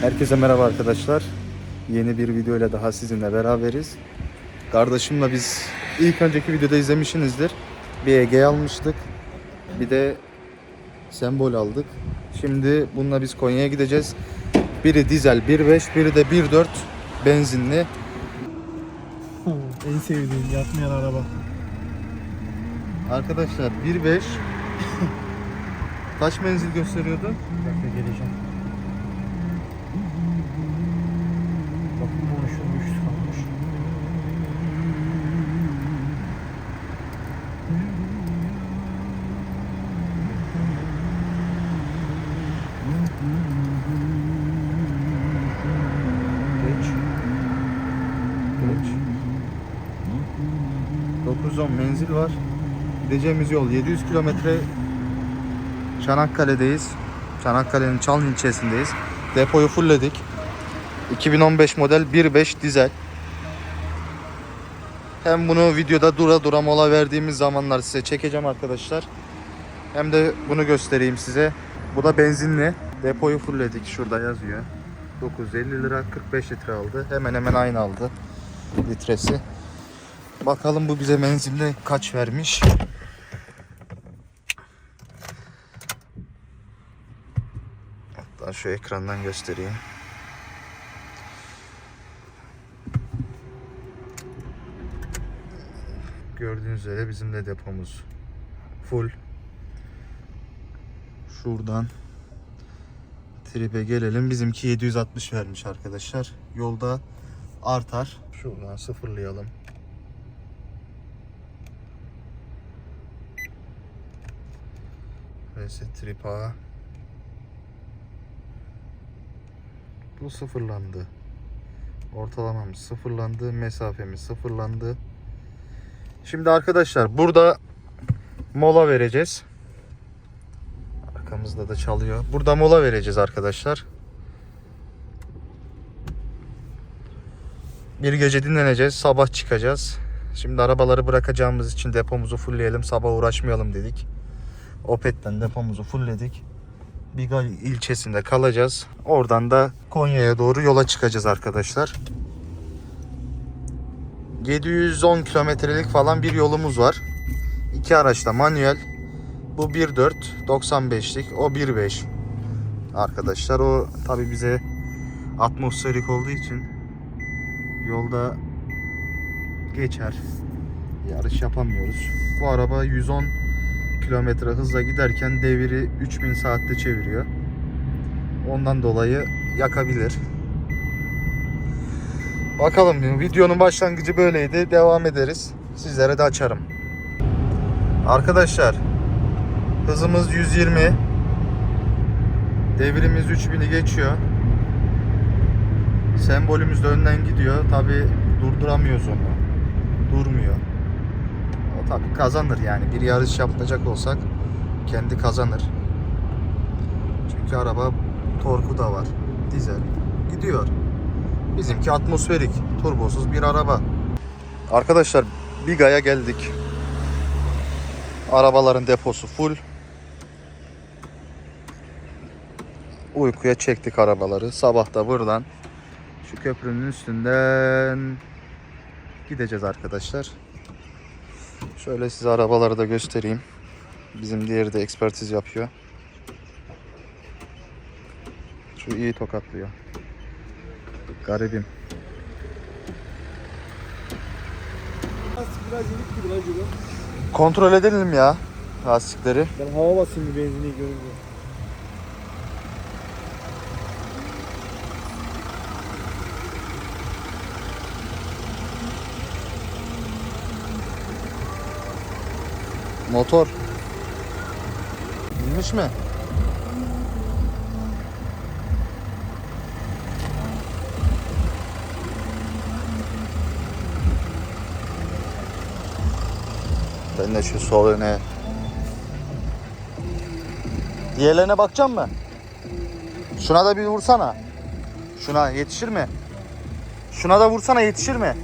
Herkese merhaba arkadaşlar. Yeni bir video ile daha sizinle beraberiz. Kardeşimle biz ilk önceki videoda izlemişsinizdir. Bir Ege almıştık. Bir de sembol aldık. Şimdi bununla biz Konya'ya gideceğiz. Biri dizel 1.5, biri de 1.4 benzinli. En sevdiğim yatmayan araba. Arkadaşlar 1.5 kaç menzil gösteriyordu? Bir dakika geleceğim. 910 menzil var. Gideceğimiz yol 700 kilometre. Çanakkale'deyiz. Çanakkale'nin Çalın ilçesindeyiz. Depoyu fullledik. 2015 model 1.5 dizel. Hem bunu videoda dura dura mola verdiğimiz zamanlar size çekeceğim arkadaşlar. Hem de bunu göstereyim size. Bu da benzinli. Depoyu fullledik. Şurada yazıyor. 950 lira 45 litre aldı. Hemen hemen aynı aldı litresi. Bakalım bu bize menzilde kaç vermiş. Hatta şu ekrandan göstereyim. Gördüğünüz üzere bizim de depomuz full. Şuradan tribe gelelim. Bizimki 760 vermiş arkadaşlar. Yolda artar. Şuradan sıfırlayalım. Reset trip A. Bu sıfırlandı. Ortalamamız sıfırlandı. Mesafemiz sıfırlandı. Şimdi arkadaşlar burada mola vereceğiz. Arkamızda da çalıyor. Burada mola vereceğiz arkadaşlar. Bir gece dinleneceğiz. Sabah çıkacağız. Şimdi arabaları bırakacağımız için depomuzu fullleyelim. Sabah uğraşmayalım dedik. Opet'ten depomuzu fullledik. Bigal ilçesinde kalacağız. Oradan da Konya'ya doğru yola çıkacağız arkadaşlar. 710 kilometrelik falan bir yolumuz var. İki araçta manuel. Bu 1.4 95'lik. O 1.5. Arkadaşlar o tabi bize atmosferik olduğu için yolda geçer. Yarış yapamıyoruz. Bu araba 110 kilometre hızla giderken deviri 3000 saatte çeviriyor. Ondan dolayı yakabilir. Bakalım videonun başlangıcı böyleydi. Devam ederiz. Sizlere de açarım. Arkadaşlar hızımız 120. Devirimiz 3000'i geçiyor. Sembolümüz de önden gidiyor. Tabi durduramıyoruz onu. Durmuyor. O tabi kazanır yani. Bir yarış yapacak olsak kendi kazanır. Çünkü araba torku da var. Dizel. Gidiyor. Bizimki atmosferik. Turbosuz bir araba. Arkadaşlar Biga'ya geldik. Arabaların deposu full. Uykuya çektik arabaları. Sabah da buradan şu köprünün üstünden gideceğiz arkadaşlar. Şöyle size arabaları da göstereyim. Bizim diğeri de ekspertiz yapıyor. Şu iyi tokatlıyor. Garibim. Biraz yenik gibi lan. Kontrol edelim ya lastikleri. Ben hava basayım bir görünce. Motor. Binmiş mi? Ben de şu sol öne. Diğerlerine bakacağım mı? Şuna da bir vursana. Şuna yetişir mi? Şuna da vursana yetişir mi?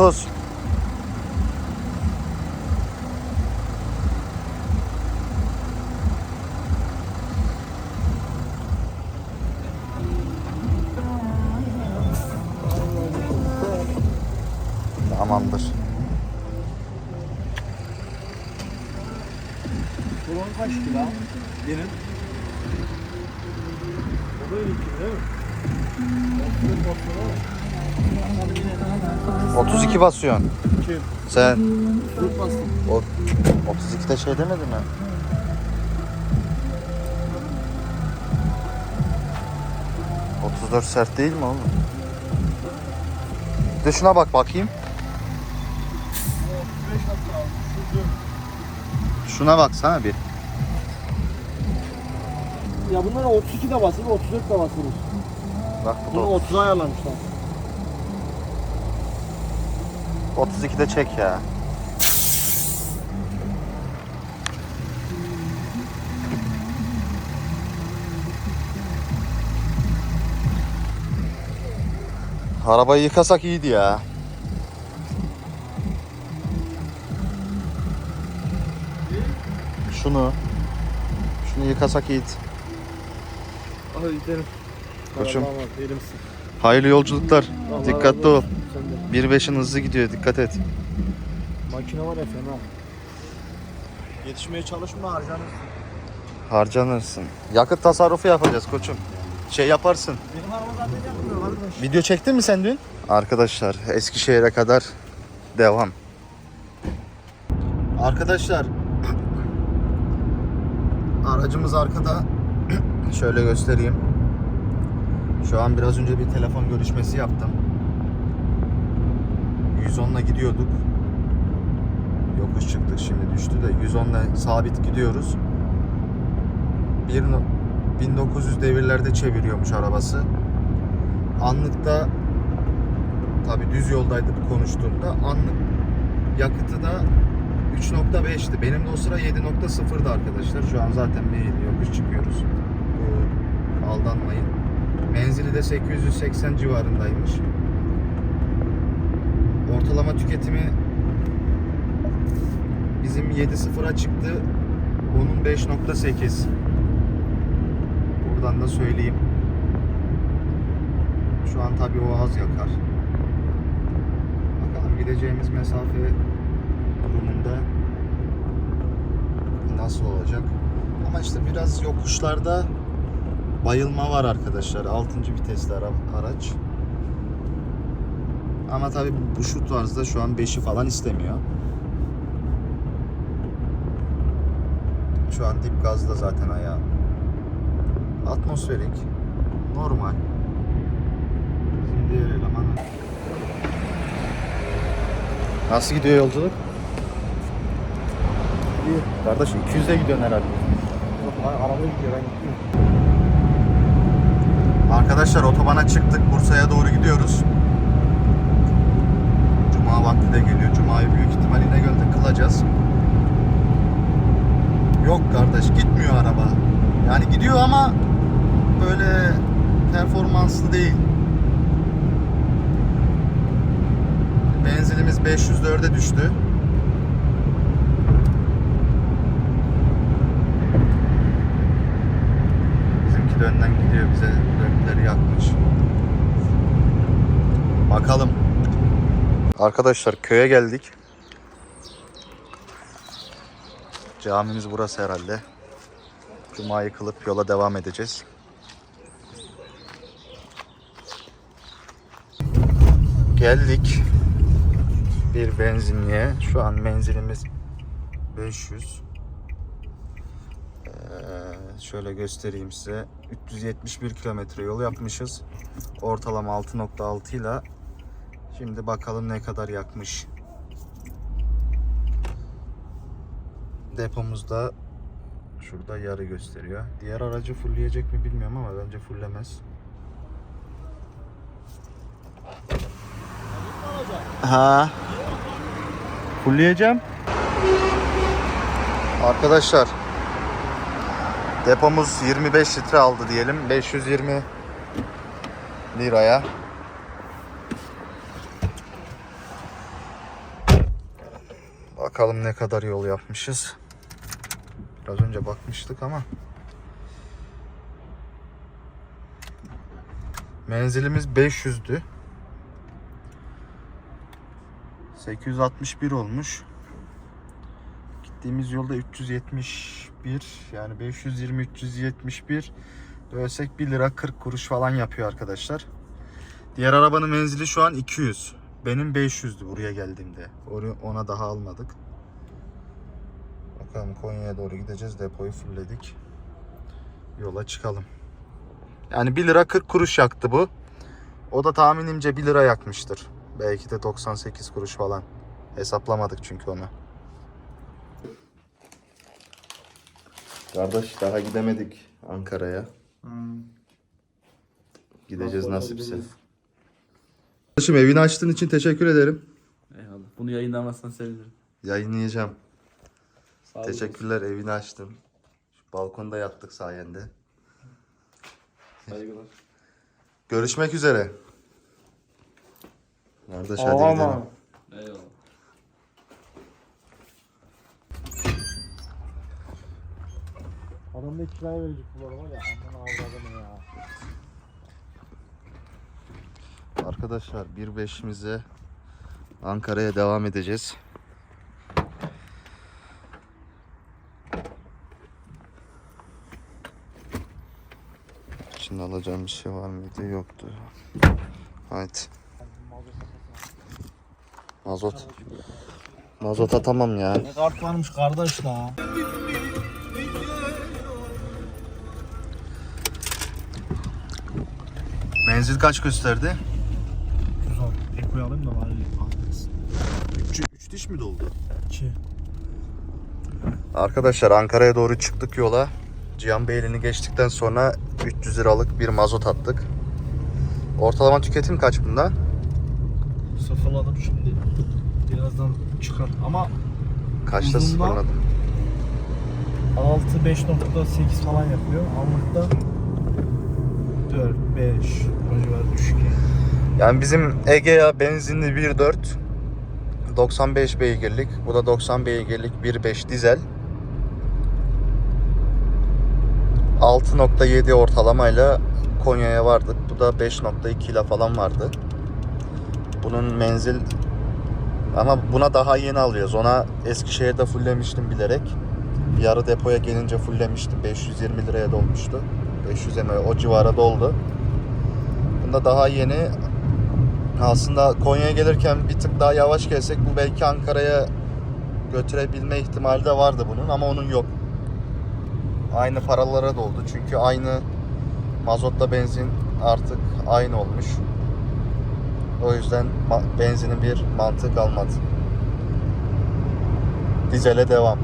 30. Tamamdır. Kolon kaç kilo? 32 basıyorsun. Kim? Sen Dört bastım. o 32'de şey demedin mi? ...34 sert değil mi oğlum? Bir de şuna bak bakayım. 35 dakika aldım. Şurada. Şuna baksana bir. Ya bunlara 32 de basılır, 34 de basılır. Bak bu Bunu da 30'a ayarlamışlar. 32'de çek ya. Arabayı yıkasak iyiydi ya. Şunu. Şunu yıkasak iyiydi. Hadi gidelim. Koçum. Hayırlı yolculuklar. Dikkatli ol. Olsun. Sen de. 1.5'in hızlı gidiyor. Dikkat et. Makine var ya fena. Yetişmeye çalışma harcanırsın. Harcanırsın. Yakıt tasarrufu yapacağız koçum. Şey yaparsın. Benim araba zaten yapmıyor arkadaş. Video çektin mi sen dün? Arkadaşlar Eskişehir'e kadar devam. Arkadaşlar aracımız arkada. Şöyle göstereyim. Şu an biraz önce bir telefon görüşmesi yaptım. 110'la gidiyorduk. Yokuş çıktık şimdi düştü de 110'la sabit gidiyoruz. Bir no- 1900 devirlerde çeviriyormuş arabası. Anlıkta tabi düz yoldaydı bu konuştuğumda anlık yakıtı da 3.5'ti. Benim de o sıra 7.0'dı arkadaşlar. Şu an zaten bir yokuş çıkıyoruz. Bu aldanmayın. Menzili de 880 civarındaymış. Ortalama tüketimi bizim 7.0'a çıktı. Onun 5.8. Buradan da söyleyeyim. Şu an tabii o az yakar. Bakalım gideceğimiz mesafe durumunda nasıl olacak. Ama işte biraz yokuşlarda bayılma var arkadaşlar. 6. vitesli ara- araç. Ama tabii bu şu tarzda şu an 5'i falan istemiyor. Şu an dip gazda zaten ayağı. Atmosferik. Normal. Bizim diğer eleman. Nasıl gidiyor yolculuk? İyi. Kardeş 200'e gidiyorsun herhalde. Yok lan araba gidiyor ben gitmiyorum. Arkadaşlar otobana çıktık. Bursa'ya doğru gidiyoruz. Vakti de geliyor. Cuma'yı büyük ihtimal İnegöl'de kılacağız. Yok kardeş gitmiyor araba. Yani gidiyor ama böyle performanslı değil. Benzinimiz 504'e düştü. Bizimki de önden gidiyor bize dörtleri yakmış. Bakalım. Arkadaşlar köye geldik. Camimiz burası herhalde. Cuma'yı kılıp yola devam edeceğiz. Geldik bir benzinliğe. Şu an menzilimiz 500. Ee, şöyle göstereyim size. 371 kilometre yol yapmışız. Ortalama 6.6 ile. Şimdi bakalım ne kadar yakmış. Depomuzda şurada yarı gösteriyor. Diğer aracı fullleyecek mi bilmiyorum ama bence fullemez. Ha. Fullleyeceğim. Arkadaşlar depomuz 25 litre aldı diyelim. 520 liraya. Bakalım ne kadar yol yapmışız. Biraz önce bakmıştık ama. Menzilimiz 500'dü. 861 olmuş. Gittiğimiz yolda 371 yani 520 371 bölsek 1 lira 40 kuruş falan yapıyor arkadaşlar. Diğer arabanın menzili şu an 200. Benim 500'dü buraya geldiğimde. Ona daha almadık. Bakalım Konya'ya doğru gideceğiz. Depoyu fullledik. Yola çıkalım. Yani 1 lira 40 kuruş yaktı bu. O da tahminimce 1 lira yakmıştır. Belki de 98 kuruş falan. Hesaplamadık çünkü onu. Kardeş daha gidemedik Ankara'ya. Gideceğiz nasipse. Kardeşim evini açtığın için teşekkür ederim. Eyvallah. Bunu yayınlamazsan sevinirim. Yayınlayacağım. Sağ. Teşekkürler evini açtım. Şu balkonda yattık sayende. Saygılar. Görüşmek üzere. Kardeş hadi Ağlama. gidelim. Eyvallah. Adam da kiraya verecek bu araba ya. Aman avradını ya. Arkadaşlar 1.5'imize Ankara'ya devam edeceğiz. Şimdi alacağım bir şey var mıydı? Yoktu. Haydi. Mazot. Mazot atamam ya. Ne kart varmış kardeş la. Menzil kaç gösterdi? 310. Eko'yu alayım da bari almasın. 3, 3 diş mi doldu? 2. Arkadaşlar Ankara'ya doğru çıktık yola. Cihan Beyli'ni geçtikten sonra 300 liralık bir mazot attık. Ortalama tüketim kaç bunda? Sıfırladım şimdi. Birazdan çıkar. Ama Kaçta sıfırladım? 6 5.8 falan yapıyor. Anlıkta 4 5 o civar düşük yani. Yani bizim Egea benzinli 1.4 95 beygirlik. Bu da 90 beygirlik 1.5 dizel. 6.7 ortalamayla Konya'ya vardık. Bu da 5.2 ile falan vardı. Bunun menzil ama buna daha yeni alıyoruz. Ona Eskişehir'de fulllemiştim bilerek. Yarı depoya gelince fulllemiştim. 520 liraya dolmuştu. 500 ml o civara doldu. Bunda daha yeni aslında Konya'ya gelirken bir tık daha yavaş gelsek bu belki Ankara'ya götürebilme ihtimali de vardı bunun ama onun yok. Aynı paralara doldu çünkü aynı mazotla benzin artık aynı olmuş. O yüzden benzinin bir mantığı kalmadı. Dizele devam.